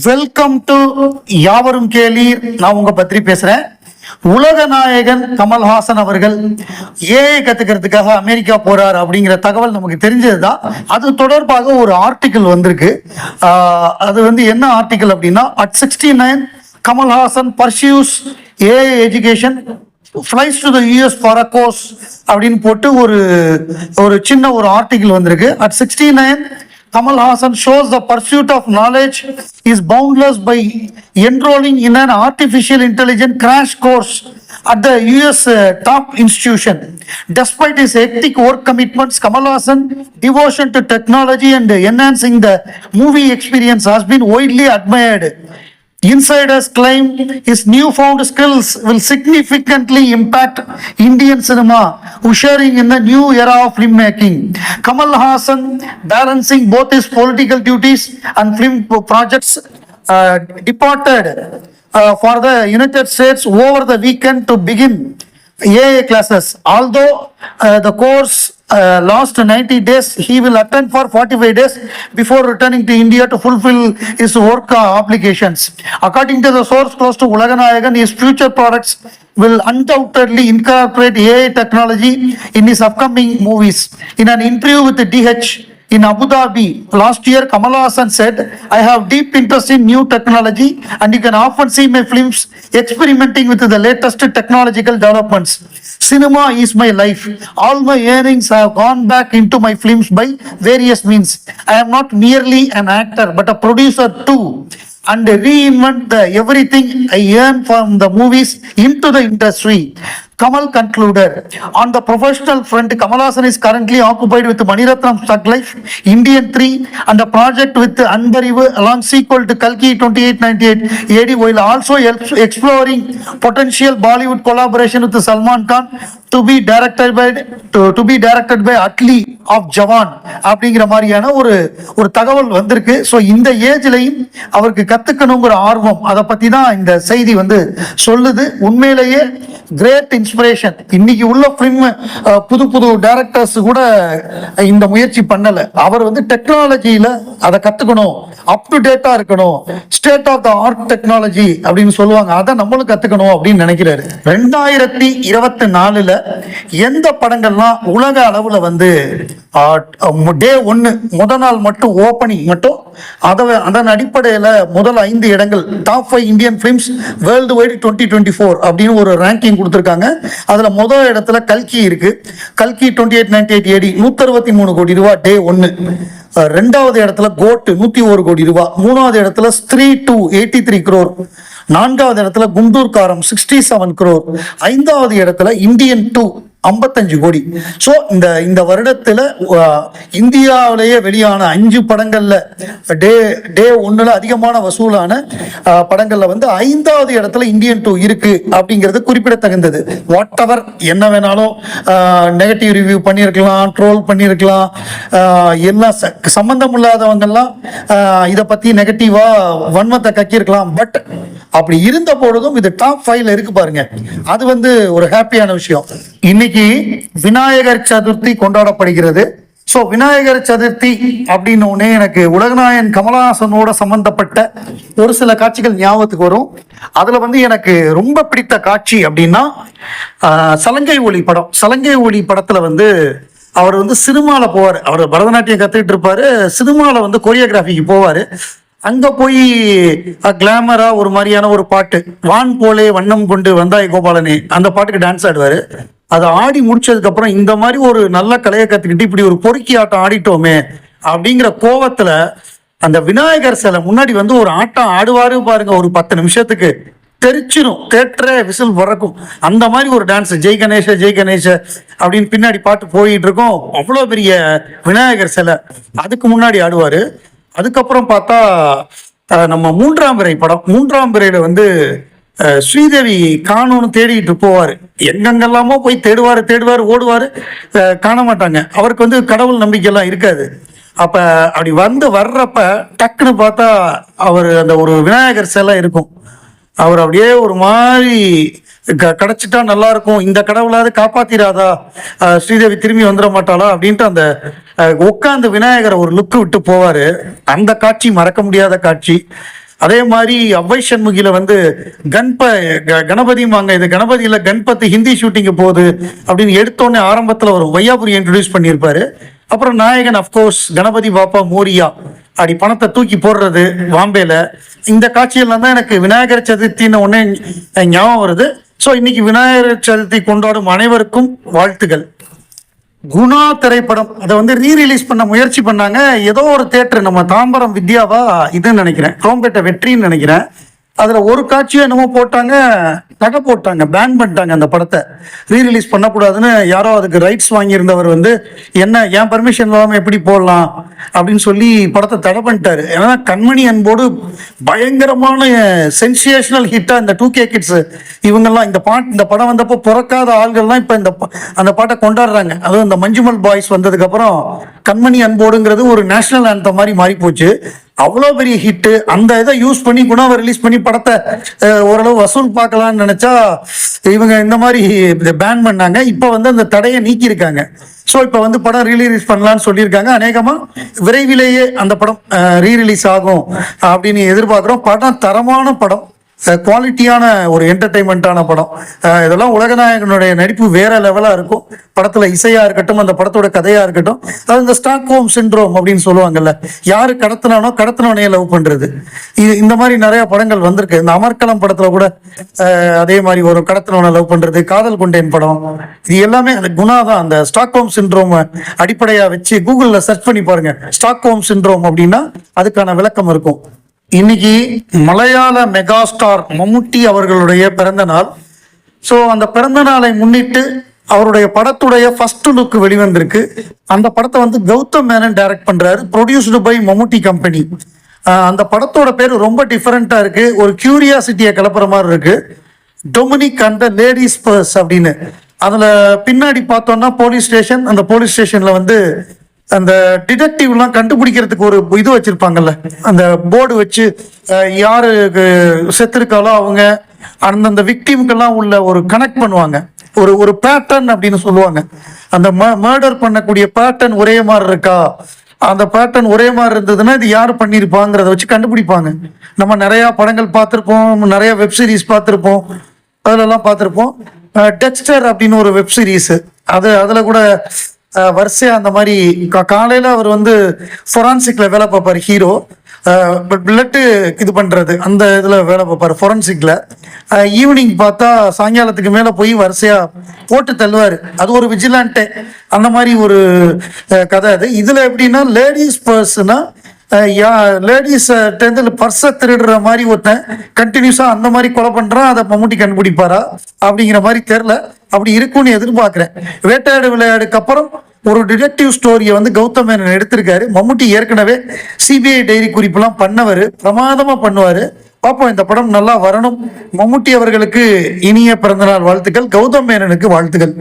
Welcome to யாவரும் கேளீர். நான் உங்க பற்றி பேசுறேன். உலக நாயகன் கமல்ஹாசன் அவர்கள் ஏஐ கத்துக்கிறதுக்காக அமெரிக்கா போறார் அப்படிங்கிற தகவல் நமக்கு தெரிஞ்சதுதான் அது தொடர்பாக ஒரு ஆர்டிக்கிள் வந்திருக்கு. அது வந்து என்ன ஆர்டிக்கிள் அப்படின்னா at sixty nine Kamal Haasan pursues AI education flies to the US for a course அப்படின்னு போட்டு ஒரு ஒரு சின்ன ஒரு ஆர்டிக்கிள் வந்திருக்கு. At sixty nine Kamal Hassan shows the pursuit of knowledge is boundless by enrolling in an artificial intelligence crash course at the US uh, top institution. Despite his hectic work commitments, Kamal Hassan devotion to technology and enhancing the movie experience has been widely admired. Insiders claim his newfound skills will significantly impact Indian cinema, ushering in the new era of filmmaking. Kamal Hassan, balancing both his political duties and film projects, uh, departed uh, for the United States over the weekend to begin AA classes. Although uh, the course uh, last 90 days, he will attend for 45 days before returning to India to fulfill his work uh, obligations. According to the source close to Ulaganayagan, his future products will undoubtedly incorporate AI technology in his upcoming movies. In an interview with the DH, in Abu Dhabi last year, Kamal Hassan said, I have deep interest in new technology and you can often see my films experimenting with the latest technological developments. Cinema is my life. All my earnings have gone back into my films by various means. I am not merely an actor but a producer too and reinvent the everything I earn from the movies into the industry. Kamal concluded. On the professional front, Kamal Hassan is currently occupied with Maniratnam Stuck Life, Indian 3, and a project with Anbarivu along sequel to Kalki 2898 AD, while also ex- exploring potential Bollywood collaboration with Salman Khan to be directed by to, to be directed by Atli of Jawan அப்படிங்கிற மாதிரியான ஒரு ஒரு தகவல் வந்திருக்கு so இந்த ஏஜ்லையும் அவருக்கு கத்துக்கணுங்கிற ஆர்வம் அதை பத்தி தான் இந்த செய்தி வந்து சொல்லுது உண்மையிலேயே கிரேட் இன்ஸ்பிரேஷன் இன்னைக்கு உள்ள ஃபிலிம் புது புது டைரக்டர்ஸ் கூட இந்த முயற்சி பண்ணல. அவர் வந்து டெக்னாலஜியில அதை கத்துக்கணும். அப் டு டேட்டா இருக்கணும். State of the art technology அப்படின்னு சொல்லுவாங்க. அதை நம்மளும் கத்துக்கணும் அப்படின்னு நினைக்கிறாரு. ரெண்டாயிரத்தி இருபத்தி நாலுல எந்த படங்கள்லாம் உலக அளவுல வந்து டே ஒன்று முத நாள் மட்டும் ஓப்பனிங் மட்டும் அதை அதன் அடிப்படையில் முதல் ஐந்து இடங்கள் top five Indian films worldwide twenty twenty four அப்படின்னு ஒரு ரேங்கிங் கொடுத்துருக்காங்க. அதில் முதல் இடத்துல கல்கி இருக்கு. கல்கி twenty eight ninety eight AD நூற்றறுபத்தி மூணு கோடி ரூபா டே ஒன்று ரெண்டாவது இடத்துல கோட்டு நூற்றி ஒரு கோடி ரூபா. மூணாவது இடத்துல Stree two eighty three crore நான்காவது இடத்துல குண்டூர் காரம் சிக்ஸ்டி செவன் க்ரோர் ஐந்தாவது இடத்துல இந்தியன் டூ ஐம்பத்தஞ்சு கோடி. ஸோ இந்த இந்த வருடத்தில் இந்தியாவிலேயே வெளியான அஞ்சு படங்களில் டே டே ஒன்றில் அதிகமான வசூலான படங்களில் வந்து ஐந்தாவது இடத்துல இந்தியன் டூ இருக்கு அப்படிங்கிறது குறிப்பிடத்தகுந்தது. வாட் எவர் என்ன வேணாலும் நெகட்டிவ் ரிவ்யூ பண்ணியிருக்கலாம் ட்ரோல் பண்ணியிருக்கலாம் எல்லாம் ச- சம்பந்தம் இல்லாதவங்கெல்லாம் இதை பற்றி நெகட்டிவாக வன்மத்தை கக்கியிருக்கலாம். பட் அப்படி இருந்த பொழுதும் இது டாப் ஃபைவ்ல இருக்கு பாருங்க. அது வந்து ஒரு ஹாப்பியான விஷயம். இன்னைக்கு விநாயகர் சதுர்த்தி கொண்டாடப்படுகிறது. ஸோ விநாயகர் சதுர்த்தி அப்படின்னு உடனே எனக்கு உலகநாயகன் கமலஹாசனோட சம்பந்தப்பட்ட ஒரு சில காட்சிகள் ஞாபகத்துக்கு வரும். அதுல வந்து எனக்கு ரொம்ப பிடித்த காட்சி அப்படின்னா ஆஹ், சலங்கை ஒளி படம். சலங்கை ஒளி படத்துல வந்து அவர் வந்து சினிமாவில் போவார். அவர் பரதநாட்டியம் கத்துக்கிட்டு இருப்பாரு. சினிமாவில் வந்து கொரியோகிராஃபிக்கு போவாரு. அங்க போய் கிளாமரா ஒரு மாதிரியான ஒரு பாட்டு வான் போலே வண்ணம் கொண்டு வந்தாய் கோபாலனே அந்த பாட்டுக்கு டான்ஸ் ஆடுவாரு. அதை ஆடி முடிச்சதுக்கு அப்புறம் இந்த மாதிரி ஒரு நல்ல கலையை கத்துக்கிட்டு இப்படி ஒரு பொறுக்கி ஆட்டம் ஆடிட்டோமே அப்படிங்கிற கோவத்துல அந்த விநாயகர் சிலை முன்னாடி வந்து ஒரு ஆட்டம் ஆடுவாரு பாருங்க ஒரு பத்து நிமிஷத்துக்கு. தெரிச்சிடும் தேட்டரே விசில் பறக்கும். அந்த மாதிரி ஒரு டான்ஸ் ஜெய் கணேஷ ஜெய் கணேஷ அப்படின்னு பின்னாடி பாட்டு போயிட்டு இருக்கோம். அவ்வளோ பெரிய விநாயகர் சிலை. அதுக்கு முன்னாடி ஆடுவாரு. அதுக்கப்புறம் பார்த்தா நம்ம மூன்றாம் பிறை படம். மூன்றாம் பிறையில வந்து ஸ்ரீதேவி காணும்னு தேடிட்டு போவாரு. எங்கெங்கெல்லாமோ போய் தேடுவார் தேடுவார் ஓடுவார் காண மாட்டாங்க அவருக்கு வந்து கடவுள் நம்பிக்கையெல்லாம் இருக்காது. அப்போ அப்படி வந்து வர்றப்ப டக்குன்னு பார்த்தா அவர் அந்த ஒரு விநாயகர் சிலை இருக்கும். அவர் அப்படியே ஒரு மாதிரி க- கிடைச்சிட்டா நல்லா இருக்கும் இந்த கடவுளாவது காப்பாத்திராதா? ஸ்ரீதேவி திரும்பி வந்துட மாட்டாளா? அப்படின்ட்டு அந்த உட்காந்து விநாயகரை ஒரு லுக்கு விட்டு போவார். அந்த காட்சி மறக்க முடியாத காட்சி. அதே மாதிரி அவ்வை சண்முகில வந்து கண்ப கணபதி வாங்க இது கணபதியில கண்பத்து ஹிந்தி ஷூட்டிங்கு போகுது அப்படின்னு எடுத்தோடனே ஆரம்பத்தில் ஒரு வையாபுரி இன்ட்ரடியூஸ் பண்ணியிருப்பாரு. அப்புறம் நாயகன் அஃப்கோர்ஸ் கணபதி பாப்பா மோரியா அப்படி பணத்தை தூக்கி போடுறது பாம்பேல. இந்த காட்சியெல்லாம் தான் எனக்கு விநாயகர் சதுர்த்தின்னு ஒன்னே ஞாபகம் வருது. ஸோ இன்னைக்கு விநாயகர் சதுர்த்தி கொண்டாடும் அனைவருக்கும் வாழ்த்துகள் குணா திரைப்படம். அதை வந்து ரீ ரிலீஸ் பண்ண முயற்சி பண்ணாங்க. ஏதோ ஒரு தேட்டர் நம்ம தாம்பரம் வித்யாவா இதுன்னு நினைக்கிறேன். குரோம்பேட்டை வெற்றின்னு நினைக்கிறேன். அதுல ஒரு காட்சியும் என்னமோ போட்டாங்க. தடை போட்டாங்க பேன் பண்ணிட்டாங்க அந்த படத்தை. ரீ ரிலீஸ் பண்ணக்கூடாதுன்னு யாரோ அதுக்கு ரைட்ஸ் வாங்கியிருந்தவர் வந்து என்ன என் பர்மிஷன் இல்லாமல் எப்படி போடலாம்? அப்படின்னு சொல்லி படத்தை தடை பண்ணிட்டாரு. ஏன்னா கண்மணி அன்போடு பயங்கரமான சென்சேஷனல் ஹிட்டாக இந்த டூ கே கிட்ஸ் இவங்கெல்லாம் இந்த பாட் இந்த படம் வந்தப்போ பிறக்காத ஆள்கள்லாம் இப்போ இந்த அந்த பாட்டை கொண்டாடுறாங்க. அதுவும் இந்த மஞ்சுமல் பாய்ஸ் வந்ததுக்கப்புறம் கண்மணி அன்போடுங்கிறது ஒரு நேஷனல் ஆந்த மாதிரி மாறி போச்சு அவ்வளோ பெரிய ஹிட்டு அந்த இதை யூஸ் பண்ணி குணாவை ரிலீஸ் பண்ணி படத்தை ஓரளவு வசூல் பார்க்கலாம்னு நினைச்சா இவங்க இந்த மாதிரி பேன் பண்ணாங்க. இப்போ வந்து அந்த தடையை நீக்கியிருக்காங்க. ஸோ இப்போ வந்து படம் ரீலீஸ் பண்ணலாம்னு சொல்லியிருக்காங்க. அநேகமாக விரைவிலேயே அந்த படம் ரீ ரிலீஸ் ஆகும் அப்படின்னு எதிர்பார்க்குறோம். படம் தரமான படம். குவாலிட்டியான ஒரு என்டர்டைன்மெண்ட்டான படம். இதெல்லாம் உலகநாயகனுடைய நடிப்பு வேற லெவலாக இருக்கும். படத்தில் இசையாக இருக்கட்டும் அந்த படத்தோட கதையாக இருக்கட்டும் அது இந்த ஸ்டாக் ஹோம் சிண்ட்ரோம் அப்படின்னு சொல்லுவாங்கல்ல யார் கடத்தினானோ கடத்தினவனையே லவ் பண்ணுறது இது இந்த மாதிரி நிறையா படங்கள் வந்திருக்கு. இந்த அமர்கலம் படத்தில் கூட அதே மாதிரி ஒரு கடத்தினவனை லவ் பண்ணுறது காதல் கொண்டேன் படம். இது எல்லாமே அந்த குணா தான். அந்த ஸ்டாக் ஹோம் சின்ட்ரோம் அடிப்படையாக வச்சு கூகுளில் சர்ச் பண்ணி பாருங்க. ஸ்டாக் ஹோம் சிண்ட்ரோம் அப்படின்னா அதுக்கான விளக்கம் இருக்கும். இன்னைக்கு மலையாள மெகா ஸ்டார் மம்முட்டி அவர்களுடைய பிறந்த நாள். ஸோ அந்த பிறந்த நாளை முன்னிட்டு அவருடைய படத்துடைய ஃபர்ஸ்ட் லுக் வெளிவந்திருக்கு. அந்த படத்தை வந்து கௌதம் மேனன் டைரக்ட் பண்றாரு. ப்ரொடியூஸ்டு பை மம்முட்டி கம்பெனி அந்த படத்தோட பேர் ரொம்ப டிஃப்ரெண்ட்டாக இருக்கு. ஒரு கியூரியாசிட்டியை கிளப்புற மாதிரி இருக்கு. டொமினிக் அண்ட் லேடிஸ் பர்ஸ் அப்படின்னு. அதில் பின்னாடி பார்த்தோம்னா போலீஸ் ஸ்டேஷன் அந்த போலீஸ் ஸ்டேஷனில் வந்து அந்த டிடெக்டிவ்லாம் கண்டுபிடிக்கிறதுக்கு ஒரு இது வச்சிருப்பாங்கல்ல. அந்த போர்டு வச்சு யாரு செத்துருக்காலோ அவங்க அந்தந்த விக்டிமுக்கெல்லாம் உள்ள ஒரு கனெக்ட் பண்ணுவாங்க. ஒரு ஒரு பேட்டர்ன் அப்படின்னு சொல்லுவாங்க. அந்த மர்டர் பண்ணக்கூடிய பேட்டர்ன் ஒரே மாதிரி இருக்கா? அந்த பேட்டர்ன் ஒரே மாதிரி இருந்ததுன்னா இது யார் பண்ணியிருப்பாங்கிறத வச்சு கண்டுபிடிப்பாங்க. நம்ம நிறைய படங்கள் பார்த்துருப்போம் நிறைய வெப் சீரிஸ் பார்த்துருப்போம் அதிலெல்லாம் பார்த்துருப்போம். டெக்ஸ்டர் அப்படின்னு ஒரு வெப் சீரிஸ். அது அதில் கூட வரிசையாக அந்த மாதிரி கா- அவர் வந்து ஃபொரான்சிக்கில் வேலை பார்ப்பார் ஹீரோ பட் பிளட்டு இது பண்ணுறது அந்த இதில் வேலை பார்ப்பார் ஃபொரன்சிக்கில் ஈவினிங் பார்த்தா சாயங்காலத்துக்கு மேலே போய் வரிசையாக போட்டு தள்ளுவார். அது ஒரு விஜிலான்ட்டே அந்த மாதிரி ஒரு கதை அது. இதில் எப்படின்னா லேடிஸ் பர்ஸ்னால் லேடிஸ் பர்ஸை திருடுற மாதிரி ஒருத்தன் கண்டினியூஸாக அந்த மாதிரி கொலை பண்ணுறான் அதை மம்முட்டி கண்டுபிடிப்பாரா? அப்படிங்கிற மாதிரி தெரியல. அப்படி இருக்கும்னு எதிர்பார்க்குறேன். வேட்டையாடு விளையாடுக்கு அப்புறம் ஒரு டிடெக்டிவ் ஸ்டோரியை வந்து கௌதம் மேனன் எடுத்திருக்காரு. மம்முட்டி ஏற்கனவே சிபிஐ டைரி குறிப்பெல்லாம் பண்ணவர் பிரமாதமாக பண்ணுவார். பார்ப்போம் இந்த படம் நல்லா வரணும். மம்முட்டி அவர்களுக்கு இனிய பிறந்தநாள் வாழ்த்துக்கள். கௌதம் மேனனுக்கு வாழ்த்துக்கள்.